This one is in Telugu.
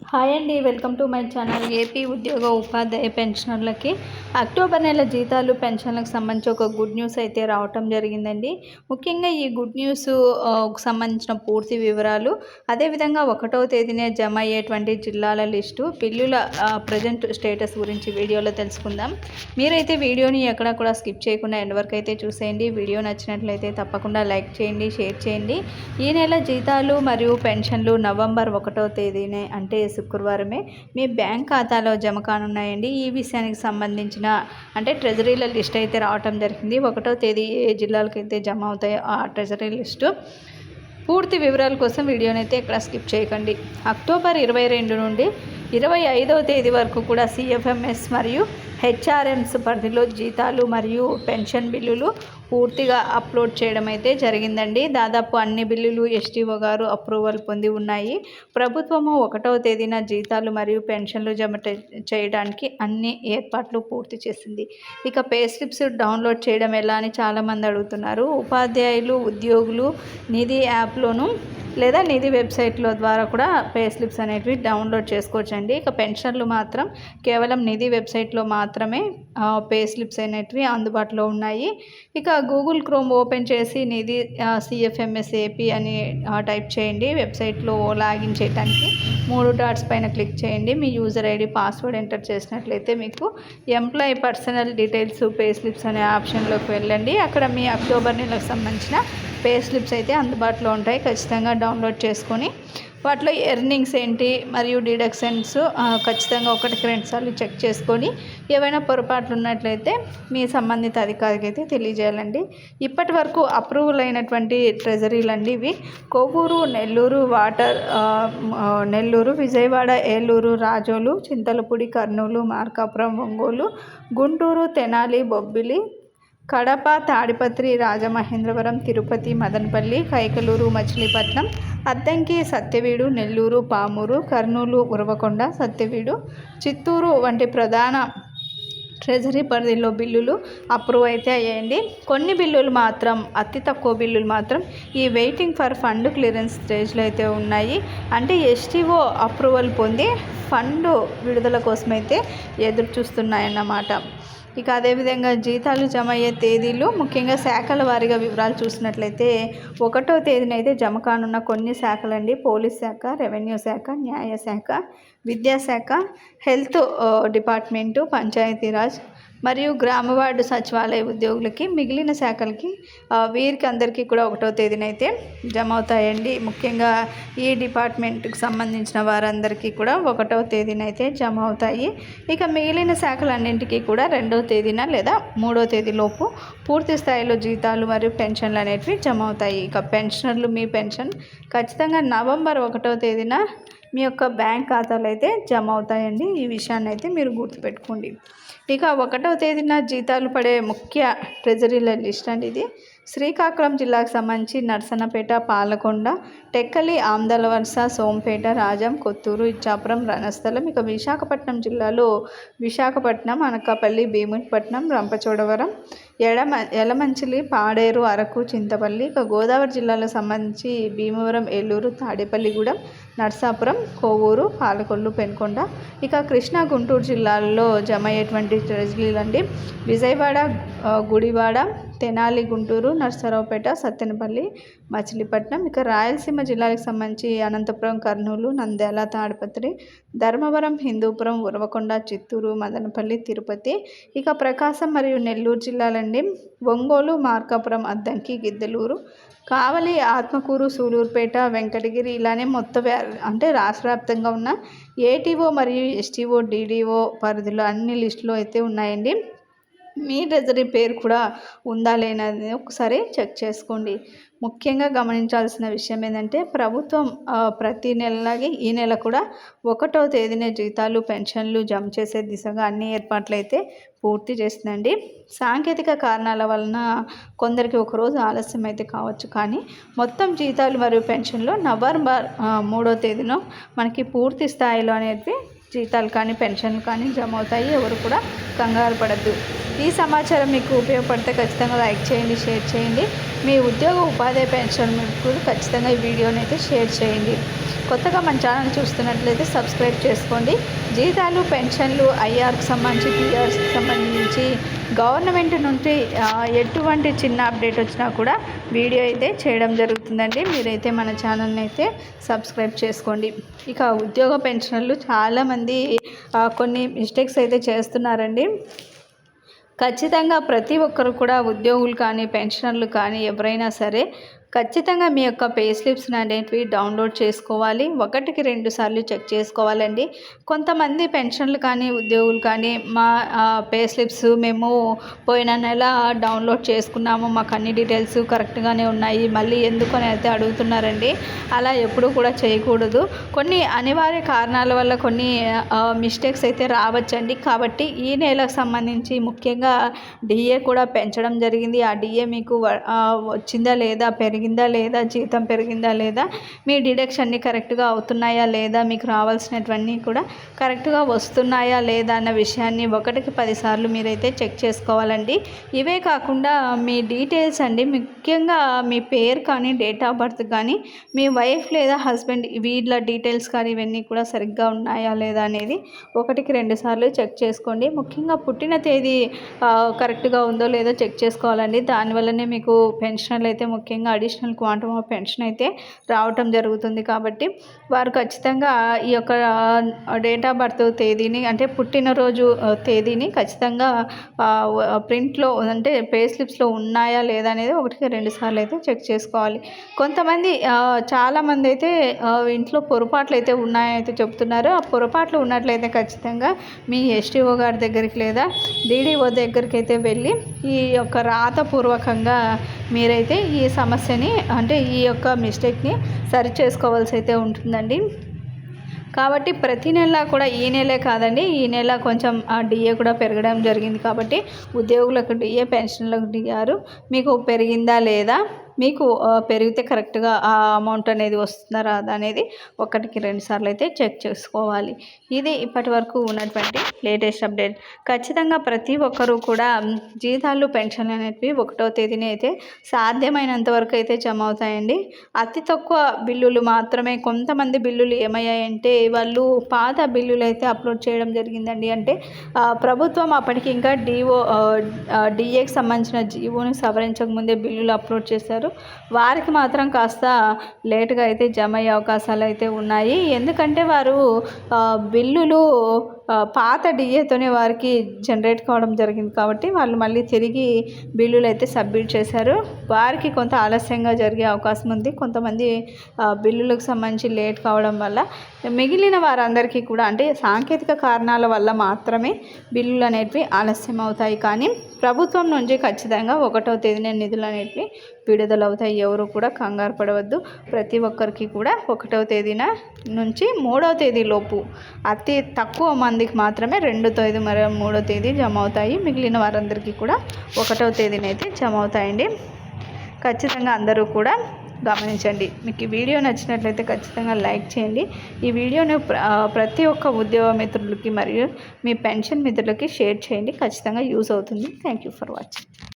హాయ్ అండి welcome to my channel AP ఉద్యోగ ఉపాధ్యాయ పెన్షనర్లకి. అక్టోబర్ నెల జీతాలు పెన్షన్లకు సంబంధించి ఒక గుడ్ న్యూస్ అయితే రావటం జరిగిందండి. ముఖ్యంగా ఈ గుడ్ న్యూస్ సంబంధించిన పూర్తి వివరాలు అదేవిధంగా ఒకటవ తేదీనే జమ అయ్యేటువంటి జిల్లాల లిస్టు బిల్లుల ప్రజెంట్ స్టేటస్ గురించి వీడియోలో తెలుసుకుందాం. మీరైతే వీడియోని ఎక్కడ కూడా స్కిప్ చేయకుండా ఎండ్ వరకు అయితే చూసేయండి. వీడియో నచ్చినట్లయితే తప్పకుండా లైక్ చేయండి షేర్ చేయండి. ఈ నెల జీతాలు మరియు పెన్షన్లు నవంబర్ ఒకటో తేదీనే అంటే శుక్రవారమే మీ బ్యాంక్ ఖాతాలో జమ కానున్నాయండి. ఈ విషయానికి సంబంధించిన అంటే ట్రెజరీల లిస్ట్ అయితే రావటం జరిగింది. ఒకటో తేదీ ఏ జిల్లాలకైతే జమ అవుతాయో ఆ ట్రెజరీ లిస్టు. పూర్తి వివరాల కోసం వీడియోనైతే అయితే ఇక్కడ స్కిప్ చేయకండి. అక్టోబర్ ఇరవై రెండు నుండి ఇరవై ఐదవ తేదీ వరకు కూడా సిఎఫ్ఎంఎస్ మరియు హెచ్ఆర్ఎంస్ పరిధిలో జీతాలు మరియు పెన్షన్ బిల్లులు పూర్తిగా అప్లోడ్ చేయడం అయితే జరిగిందండి. దాదాపు అన్ని బిల్లులు ఎస్టీఓ గారు అప్రూవల్ పొంది ఉన్నాయి. ప్రభుత్వము ఒకటవ తేదీన జీతాలు మరియు పెన్షన్లు జమ చేయడానికి అన్ని ఏర్పాట్లు పూర్తి చేసింది. ఇక పే స్లిప్స్ డౌన్లోడ్ చేయడం ఎలా అని చాలామంది అడుగుతున్నారు. ఉపాధ్యాయులు ఉద్యోగులు నిధి యాప్లోను లేదా నిధి వెబ్సైట్లో ద్వారా కూడా పే స్లిప్స్ అనేటివి డౌన్లోడ్ చేసుకోవచ్చండి. ఇక పెన్షన్లు మాత్రం కేవలం నిధి వెబ్సైట్లో మాత్రమే పే స్లిప్స్ అనేటివి అందుబాటులో ఉన్నాయి. ఇక గూగుల్ క్రోమ్ ఓపెన్ చేసి నిధి సిఎఫ్ఎంఎస్ ఏపీ అని టైప్ చేయండి. వెబ్సైట్లో లాగిన్ చేయడానికి మూడు డాట్స్ పైన క్లిక్ చేయండి. మీ యూజర్ ఐడి పాస్వర్డ్ ఎంటర్ చేసినట్లయితే మీకు employee personal details pay slips అనే ఆప్షన్లోకి వెళ్ళండి. అక్కడ మీ అక్టోబర్ నెలకు సంబంధించిన పే స్లిప్స్ అయితే అందుబాటులో ఉంటాయి. ఖచ్చితంగా డౌన్లోడ్ చేసుకొని వాటిలో ఎర్నింగ్స్ ఏంటి మరియు డిడక్షన్స్ ఖచ్చితంగా ఒకటికి రెండుసార్లు చెక్ చేసుకొని ఏవైనా పొరపాట్లు ఉన్నట్లయితే మీ సంబంధిత అధికారికి అయితే తెలియజేయాలండి. ఇప్పటి వరకు అప్రూవల్ అయినటువంటి ట్రెజరీలు అండి ఇవి. కొవ్వూరు నెల్లూరు వాటర్ నెల్లూరు విజయవాడ ఏలూరు రాజోలు చింతలపూడి కర్నూలు మార్కాపురం ఒంగోలు గుంటూరు తెనాలి బొబ్బిలి కడప తాడిపత్రి రాజమహేంద్రవరం తిరుపతి మదనపల్లి కైకలూరు మచిలీపట్నం అద్దంకి సత్యవీడు నెల్లూరు పామూరు కర్నూలు ఉరవకొండ సత్యవీడు చిత్తూరు వంటి ప్రధాన ట్రెజరీ పరిధిలో బిల్లులు అప్రూవ్ అయితే అయ్యాయండి. కొన్ని బిల్లులు మాత్రం అతి తక్కువ బిల్లులు మాత్రం ఈ వెయిటింగ్ ఫర్ ఫండ్ క్లియరెన్స్ స్టేజ్లో అయితే ఉన్నాయి. అంటే ఎస్టీఓ అప్రూవల్ పొంది ఫండ్ విడుదల కోసమైతే ఎదురు చూస్తున్నాయన్నమాట ఇక అదేవిధంగా జీతాలు జమ అయ్యే తేదీలు ముఖ్యంగా శాఖల వారీగా వివరాలు చూసినట్లయితే ఒకటో తేదీన అయితే జమ కానున్న కొన్ని శాఖలండి. పోలీస్ శాఖ రెవెన్యూ శాఖ న్యాయశాఖ విద్యాశాఖ హెల్త్ డిపార్ట్మెంటు పంచాయతీరాజ్ మరియు గ్రామ వార్డు సచివాలయ ఉద్యోగులకి మిగిలిన శాఖలకి వీరికి అందరికీ కూడా ఒకటో తేదీన అయితే జమ అవుతాయండి. ముఖ్యంగా ఈ డిపార్ట్మెంట్కి సంబంధించిన వారందరికీ కూడా ఒకటో తేదీన అయితే జమ అవుతాయి. ఇక మిగిలిన శాఖలన్నింటికీ కూడా రెండవ తేదీన లేదా మూడో తేదీలోపు పూర్తి స్థాయిలో జీతాలు మరియు పెన్షన్లు అనేటివి జమ అవుతాయి. ఇక పెన్షనర్లు మీ పెన్షన్ ఖచ్చితంగా నవంబర్ ఒకటో తేదీన మీ యొక్క బ్యాంక్ ఖాతాలో అయితే జమ అవుతాయండి. ఈ విషయాన్ని అయితే మీరు గుర్తుపెట్టుకోండి. ఇక ఒకటవ తేదీన జీతాలు పడే ముఖ్య ట్రెజరీల లిస్ట్ అండి ఇది. శ్రీకాకుళం జిల్లాకు సంబంధించి నర్సన్నపేట పాలకొండ టెక్కలి ఆమ్దలవలస సోంపేట రాజం కొత్తూరు ఇచ్చాపురం రణస్థలం ఇక విశాఖపట్నం జిల్లాలో విశాఖపట్నం అనకాపల్లి భీమునిపట్నం రంపచోడవరం ఎడమ ఎలమంచిలి పాడేరు అరకు చింతపల్లి ఇక గోదావరి జిల్లాలకు సంబంధించి భీమవరం ఏలూరు తాడేపల్లిగూడెం నర్సాపురం కోవూరు పాలకొల్లు పెనుకొండ ఇక కృష్ణా గుంటూరు జిల్లాల్లో జమ అయ్యేటువంటి ట్రెజరీలు అండి విజయవాడ గుడివాడ తెనాలి గుంటూరు నర్సరావుపేట సత్తెనపల్లి మచిలీపట్నం ఇక రాయలసీమ జిల్లాలకు సంబంధించి అనంతపురం కర్నూలు నంద్యాల తాడిపత్రి ధర్మవరం హిందూపురం ఉరవకొండ చిత్తూరు మదనపల్లి తిరుపతి ఇక ప్రకాశం మరియు నెల్లూరు జిల్లాలండి ఒంగోలు మార్కాపురం అద్దంకి గిద్దలూరు. కావలి ఆత్మకూరు సూలూరుపేట వెంకటగిరి ఇలానే మొత్తం అంటే రాష్ట్ర వ్యాప్తంగా ఉన్న ఏటీఓ మరియు ఎస్టీఓ డీడీఓ పరిధిలో అన్ని లిస్టులో అయితే ఉన్నాయండి. మీ ట్రెజరీ పేరు కూడా ఉందా లేనది ఒకసారి చెక్ చేసుకోండి. ముఖ్యంగా గమనించాల్సిన విషయం ఏంటంటే ప్రభుత్వం ప్రతి నెలలాగే ఈ నెల కూడా ఒకటో తేదీనే జీతాలు పెన్షన్లు జమ చేసే దిశగా అన్ని ఏర్పాట్లు అయితే పూర్తి చేస్తుందండి. సాంకేతిక కారణాల వలన కొందరికి ఒకరోజు ఆలస్యం అయితే కావచ్చు కానీ మొత్తం జీతాలు మరియు పెన్షన్లు నవంబర్ మూడో తేదీన మనకి పూర్తి స్థాయిలో అనేది జీతాలు కానీ పెన్షన్లు కానీ జమ అవుతాయి. ఎవరు కూడా కంగారు పడద్దు. ఈ సమాచారం మీకు ఉపయోగపడితే ఖచ్చితంగా లైక్ చేయండి షేర్ చేయండి. మీ ఉద్యోగ ఉపాధి పెన్షన్ కూడా ఖచ్చితంగా ఈ వీడియోని అయితే షేర్ చేయండి. కొత్తగా మన ఛానల్ చూస్తున్నట్లయితే సబ్స్క్రైబ్ చేసుకోండి. జీతాలు పెన్షన్లు ఐఆర్కి సంబంధించి పిఆర్స్కి సంబంధించి గవర్నమెంట్ నుండి ఎటువంటి చిన్న అప్డేట్ వచ్చినా కూడా వీడియో అయితే చేయడం జరుగుతుందండి. మీరైతే మన ఛానల్ని అయితే సబ్స్క్రైబ్ చేసుకోండి. ఇక ఉద్యోగ పెన్షన్లు చాలామంది కొన్ని మిస్టేక్స్ అయితే చేస్తున్నారండి. ఖచ్చితంగా ప్రతి ఒక్కరు కూడా ఉద్యోగులు కానీ పెన్షనర్లు కానీ ఎవరైనా సరే ఖచ్చితంగా మీ యొక్క పే స్లిప్స్ అనేటివి డౌన్లోడ్ చేసుకోవాలి. ఒకటికి రెండు సార్లు చెక్ చేసుకోవాలండి. కొంతమంది పెన్షన్లు కానీ ఉద్యోగులు కానీ మా పే స్లిప్స్ మేము పోయిన నెల డౌన్లోడ్ చేసుకున్నాము. మాకు అన్ని డీటెయిల్స్ కరెక్ట్గానే ఉన్నాయి. మళ్ళీ ఎందుకు అని అయితే అడుగుతున్నారండి. అలా ఎప్పుడూ కూడా చేయకూడదు. కొన్ని అనివార్య కారణాల వల్ల కొన్ని మిస్టేక్స్ అయితే రావచ్చండి. కాబట్టి ఈ నెలకు సంబంధించి ముఖ్యంగా డిఏ కూడా పెంచడం జరిగింది. ఆ డిఏ మీకు వ- వచ్చిందా లేదా పెరిగిందా లేదా? జీతం పెరిగిందా లేదా? మీ డిడక్షన్ కరెక్ట్గా అవుతున్నాయా లేదా? మీకు రావాల్సినటువన్నీ కూడా కరెక్ట్గా వస్తున్నాయా లేదా అన్న విషయాన్ని ఒకటికి పదిసార్లు మీరైతే చెక్ చేసుకోవాలండి. ఇవే కాకుండా మీ డీటెయిల్స్ అండి ముఖ్యంగా మీ పేరు కానీ డేట్ ఆఫ్ బర్త్ కానీ మీ వైఫ్ లేదా హస్బెండ్ వీళ్ళ డీటెయిల్స్ కానీ ఇవన్నీ కూడా సరిగ్గా ఉన్నాయా లేదా అనేది ఒకటికి రెండు సార్లు చెక్ చేసుకోండి. ముఖ్యంగా పుట్టిన తేదీ కరెక్ట్గా ఉందో లేదో చెక్ చేసుకోవాలండి. దానివల్లనే మీకు పెన్షన్లు అయితే ముఖ్యంగా అడిషనల్ క్వాంటమ్ ఆఫ్ పెన్షన్ అయితే రావటం జరుగుతుంది కాబట్టి వారు ఖచ్చితంగా ఈ యొక్క డేట్ ఆఫ్ బర్త్ తేదీని అంటే పుట్టినరోజు తేదీని ఖచ్చితంగా ప్రింట్లో అంటే పే స్లిప్స్లో ఉన్నాయా లేదా అనేది ఒకటికి రెండు సార్లు అయితే చెక్ చేసుకోవాలి. కొంతమంది చాలామంది అయితే ఇంట్లో పొరపాట్లు అయితే ఉన్నాయైతే అయితే చెప్తున్నారు. ఆ పొరపాట్లు ఉన్నట్లయితే ఖచ్చితంగా మీ ఎస్టీఓ గారి దగ్గరికి లేదా డీడీఓ దగ్గరికి అయితే వెళ్ళి ఈ యొక్క రాతపూర్వకంగా మీరైతే ఈ సమస్య సమస్యని అంటే ఈ యొక్క మిస్టేక్ని సరి చేసుకోవాల్సి అయితే ఉంటుందండి. కాబట్టి ప్రతి నెల కూడా ఈ నెలే కాదండి ఈ నెల కొంచెం ఆ డిఏ కూడా పెరగడం జరిగింది కాబట్టి ఉద్యోగులకు డిఏ పెన్షన్లకు డిఆర్ మీకు పెరిగిందా లేదా మీకు పెరిగితే కరెక్ట్గా ఆ అమౌంట్ అనేది వస్తుందా రాదా అనేది ఒకటికి రెండు సార్లు అయితే చెక్ చేసుకోవాలి. ఇది ఇప్పటి వరకు ఉన్నటువంటి లేటెస్ట్ అప్డేట్. ఖచ్చితంగా ప్రతి ఒక్కరూ కూడా జీతాలు పెన్షన్లు అనేవి ఒకటో తేదీని అయితే సాధ్యమైనంత వరకు అయితే జమ అవుతాయండి. అతి తక్కువ బిల్లులు మాత్రమే కొంతమంది బిల్లులు ఏమయ్యాయంటే వాళ్ళు పాత బిల్లులు అయితే అప్లోడ్ చేయడం జరిగిందండి. అంటే ప్రభుత్వం అప్పటికి ఇంకా డిఓ డిఏకి సంబంధించిన జీవోని సవరించక ముందే బిల్లులు అప్లోడ్ చేశారు. వారికి మాత్రం కాస్త లేటుగా అయితే జమ అయ్యే అవకాశాలు అయితే ఉన్నాయి. ఎందుకంటే వారు బిల్లులు పాత డిఏతోనే వారికి జనరేట్ కావడం జరిగింది కాబట్టి వాళ్ళు మళ్ళీ తిరిగి బిల్లులు అయితే సబ్మిట్ చేశారు. వారికి కొంత ఆలస్యంగా జరిగే అవకాశం ఉంది. కొంతమంది బిల్లులకు సంబంధించి లేట్ కావడం వల్ల మిగిలిన వారందరికీ కూడా అంటే సాంకేతిక కారణాల వల్ల మాత్రమే బిల్లులు అనేటివి ఆలస్యం అవుతాయి. కానీ ప్రభుత్వం నుంచి ఖచ్చితంగా ఒకటో తేదీన నిధులు అనేటివి విడుదలవుతాయి ఎవరు కూడా కంగారు పడవద్దు. ప్రతి ఒక్కరికి కూడా ఒకటవ తేదీన నుంచి మూడవ తేదీ లోపు అతి తక్కువ మందికి మాత్రమే రెండో తేదీ మరి మూడో తేదీ జమ అవుతాయి. మిగిలిన వారందరికీ కూడా ఒకటవ తేదీన అయితే జమ అవుతాయండి. ఖచ్చితంగా అందరూ కూడా గమనించండి. మీకు ఈ వీడియో నచ్చినట్లయితే ఖచ్చితంగా లైక్ చేయండి. ఈ వీడియోను ప్రతి ఒక్క ఉద్యోగ మిత్రులకి మరియు మీ పెన్షన్ మిత్రులకి షేర్ చేయండి. ఖచ్చితంగా యూజ్ అవుతుంది. Thank you for watching.